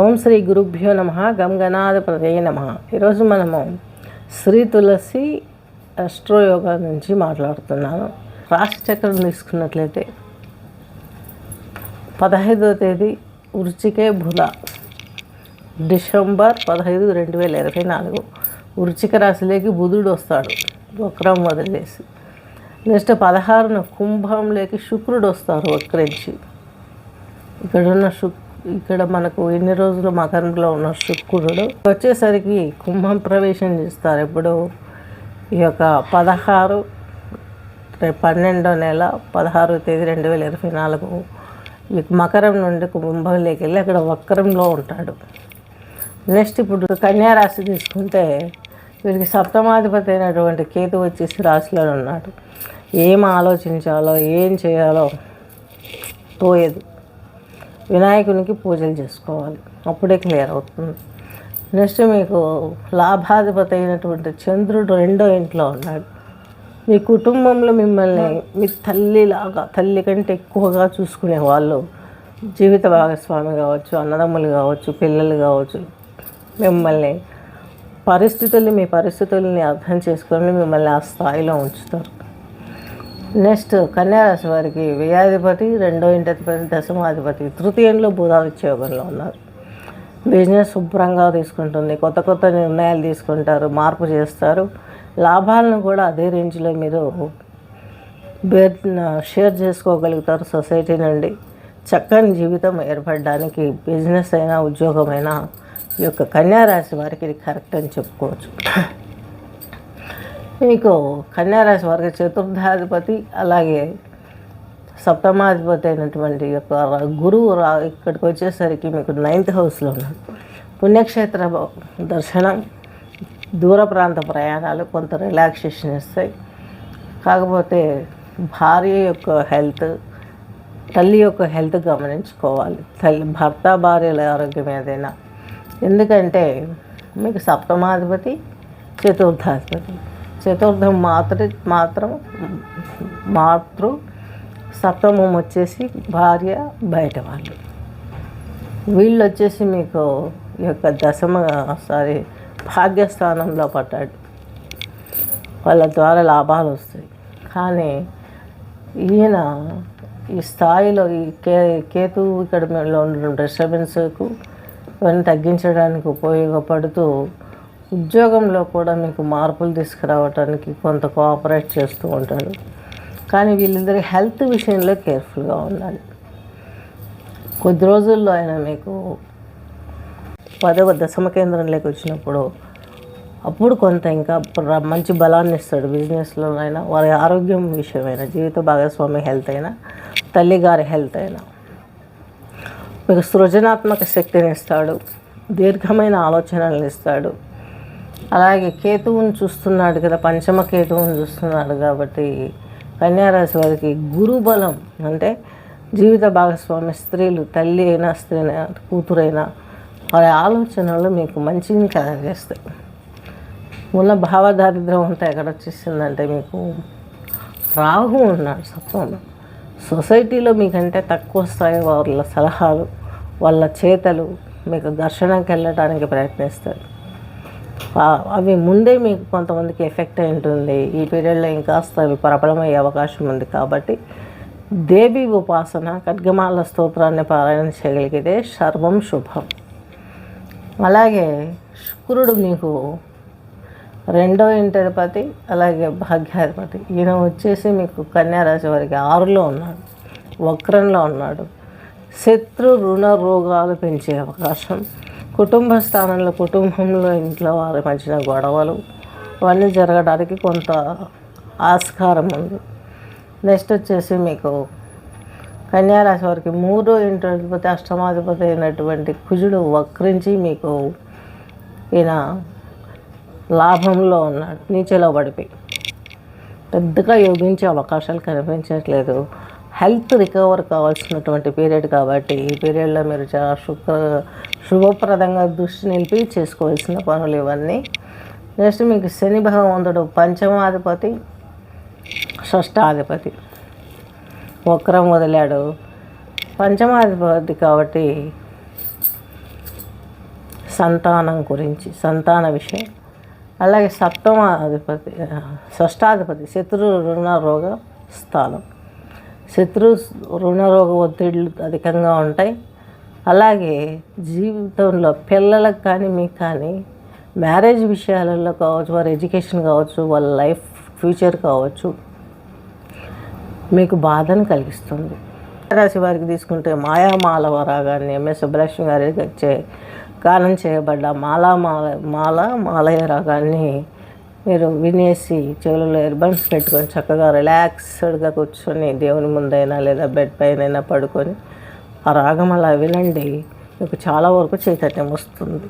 ఓం శ్రీ గురుభ్యో నమ గంగనాథ ప్రదయ నమ. ఈరోజు మనము శ్రీ తులసి అస్ట్రోయోగా నుంచి మాట్లాడుతున్నాను. రాశి చక్రం తీసుకున్నట్లయితే పదహైదవ తేదీ ఉర్చికే బుధ. డిసెంబర్ పదహైదు రెండు వేల ఇరవై నాలుగు. వృచ్చిక రాశిలోకి బుధుడు వస్తాడు వక్రం వదిలేసి. నెక్స్ట్ పదహారున కుంభంలోకి శుక్రుడు వస్తారు వక్రించి. ఇక్కడున్న శుక్ ఇక్కడ మనకు ఎన్ని రోజులు మకరంలో ఉన్న శుక్రుడు? వచ్చేసరికి కుంభం ప్రవేశం చేస్తారు. ఇప్పుడు ఈ యొక్క పదహారు పన్నెండో నెల పదహారో తేదీ రెండు వేల ఇరవై నాలుగు ఈ మకరం నుండి కుంభంలోకి వెళ్ళి అక్కడ వక్రంలో ఉంటాడు. నెక్స్ట్ ఇప్పుడు కన్యారాశి తీసుకుంటే వీరికి సప్తమాధిపతి అయినటువంటి కేతు వచ్చేసి రాశిలో ఉన్నాడు. ఏం ఆలోచించాలో ఏం చేయాలో తోయదు. వినాయకునికి పూజలు చేసుకోవాలి. అప్పుడే క్లియర్ అవుతుంది. నెక్స్ట్ మీకు లాభాధిపతి అయినటువంటి చంద్రుడు రెండో ఇంట్లో ఉన్నాడు. మీ కుటుంబంలో మిమ్మల్ని మీ తల్లిలాగా తల్లి కంటే ఎక్కువగా చూసుకునే వాళ్ళు జీవిత భాగస్వామి కావచ్చు అన్నదమ్ములు కావచ్చు పిల్లలు కావచ్చు మిమ్మల్ని పరిస్థితుల్ని మీ పరిస్థితుల్ని అర్థం చేసుకొని మిమ్మల్ని ఆ స్థాయిలో ఉంచుతారు. నెక్స్ట్ కన్యారాశి వారికి వ్యయాధిపతి రెండో ఇంటధిపతి దశమాధిపతి తృతీయంలో బుధాదిత్యోగంలో ఉన్నారు. బిజినెస్ శుభ్రంగా తీసుకుంటుంది. కొత్త కొత్త నిర్ణయాలు తీసుకుంటారు మార్పు చేస్తారు. లాభాలను కూడా అదే రేంజ్లో మీరు షేర్ చేసుకోగలుగుతారు సొసైటీ నుండి. చక్కని జీవితం ఏర్పడడానికి బిజినెస్ అయినా ఉద్యోగమైనా ఈ యొక్క కన్యారాశి వారికి ఇది కరెక్ట్ అని చెప్పుకోవచ్చు. మీకు కన్యారాశి వారికి చతుర్థాధిపతి అలాగే సప్తమాధిపతి అయినటువంటి యొక్క గురువు రా ఇక్కడికి వచ్చేసరికి మీకు నైన్త్ హౌస్లో ఉన్నాడు పుణ్యక్షేత్ర దర్శనం దూర ప్రాంత ప్రయాణాలు కొంత రిలాక్సేషన్ ఇస్తాయి. కాకపోతే భార్య యొక్క హెల్త్ తల్లి యొక్క హెల్త్ గమనించుకోవాలి. తల్లి భర్త భార్యల ఆరోగ్యం ఏదైనా. ఎందుకంటే మీకు సప్తమాధిపతి చతుర్థాధిపతి. చతుర్థం మాతృ మాత్రం మాతృ సప్తమం వచ్చేసి భార్య బయట వాళ్ళు. వీళ్ళు వచ్చేసి మీకు ఈ యొక్క దశమ సారీ భాగ్యస్థానంలో పడ్డాడు. వాళ్ళ ద్వారా లాభాలు వస్తాయి. కానీ ఈయన ఈ స్థాయిలో ఈ కే కేతు ఇక్కడ ఉన్న డిస్టర్బెన్స్కు ఇవన్నీ తగ్గించడానికి ఉపయోగపడుతూ ఉద్యోగంలో కూడా మీకు మార్పులు తీసుకురావడానికి కొంత కోఆపరేట్ చేస్తూ ఉంటాడు కానీ వీళ్ళిద్దరి హెల్త్ విషయంలో కేర్ఫుల్గా ఉండాలి. కొద్ది రోజుల్లో ఆయన మీకు పదవ దశమ కేంద్రంలోకి వచ్చినప్పుడు అప్పుడు కొంత ఇంకా మంచి బలాన్ని ఇస్తాడు బిజినెస్లో అయినా వారి ఆరోగ్యం విషయమైనా జీవిత భాగస్వామి హెల్త్ అయినా తల్లిగారి హెల్త్ అయినా. మీకు సృజనాత్మక శక్తిని ఇస్తాడు దీర్ఘమైన ఆలోచనలను ఇస్తాడు. అలాగే కేతువుని చూస్తున్నాడు కదా పంచమ కేతువుని చూస్తున్నాడు కాబట్టి కన్యారాశి వారికి గురుబలం అంటే జీవిత భాగస్వామి స్త్రీలు తల్లి అయినా స్త్రీ అయినా కూతురైనా వారి ఆలోచనలు మీకు మంచిని కలగజేస్తాయి. ఉన్న భావదారిద్ర్యం అంతా ఎక్కడ వచ్చేసిందంటే మీకు రాహు ఉన్నాడు సత్వంలో. సొసైటీలో మీకంటే తక్కువ స్థాయి వాళ్ళ సలహాలు వాళ్ళ చేతలు మీకు ఘర్షణకి వెళ్ళడానికి ప్రయత్నిస్తారు. అవి ముందే మీకు కొంతమందికి ఎఫెక్ట్ అయి ఉంటుంది. ఈ పీరియడ్లో ఇంకాస్త అవి ప్రబలమయ్యే అవకాశం ఉంది కాబట్టి దేవి ఉపాసన ఖడ్గమాల స్తోత్రాన్ని పారాయణ చేయగలిగితే సర్వం శుభం. అలాగే శుక్రుడు మీకు రెండో ఇంటధిపతి అలాగే భాగ్యాధిపతి. ఈయన వచ్చేసి మీకు కన్యారాశి వారికి ఆరులో ఉన్నాడు వక్రంలో ఉన్నాడు. శత్రు రుణ రోగాలు పెంచే అవకాశం. కుటుంబ స్థానంలో కుటుంబంలో ఇంట్లో వారి మధ్యన గొడవలు అవన్నీ జరగడానికి కొంత ఆస్కారం ఉంది. నెక్స్ట్ వచ్చేసి మీకు కన్యారాశి వారికి మూడో ఇంటధిపతి అష్టమాధిపతి అయినటువంటి కుజుడు వక్రించి మీకు ఈయన లాభంలో ఉన్నాడు నీచలో పడిపోయి పెద్దగా యోగించే అవకాశాలు కనిపించట్లేదు. హెల్త్ రికవర్ కావాల్సినటువంటి పీరియడ్ కాబట్టి ఈ పీరియడ్లో మీరు చాలా శుక్ర శుభప్రదంగా దృష్టి నిలిపి చేసుకోవాల్సిన పనులు ఇవన్నీ. నెక్స్ట్ మీకు శని భగవంతుడు పంచమాధిపతి షష్టాధిపతి వక్రం వదిలాడు. పంచమాధిపతి కాబట్టి సంతానం గురించి సంతాన విషయం. అలాగే సప్తమ అధిపతి షష్టాధిపతి శత్రు రుణ రోగ స్థానం శత్రు రుణరోగ ఒత్తిళ్ళు అధికంగా ఉంటాయి. అలాగే జీవితంలో పిల్లలకు కానీ మీకు కానీ మ్యారేజ్ విషయాలలో కావచ్చు వారి ఎడ్యుకేషన్ కావచ్చు వాళ్ళ లైఫ్ ఫ్యూచర్ కావచ్చు మీకు బాధను కలిగిస్తుంది. రాశి వారికి తీసుకుంటే మాయామాల రాగాన్ని ఎంఎస్ సుబ్బలక్ష్మి గారి వచ్చే గానం చేయబడ్డ మాలా మాల మాల మాలయ రాగాన్ని మీరు వినేసి చెవులలో ఇయర్బడ్స్ పెట్టుకొని చక్కగా రిలాక్స్డ్గా కూర్చొని దేవుని ముందైనా లేదా బెడ్ పైన పడుకొని ఆ రాగం అలా వినండి. మీకు చాలా వరకు చైతన్యం వస్తుంది.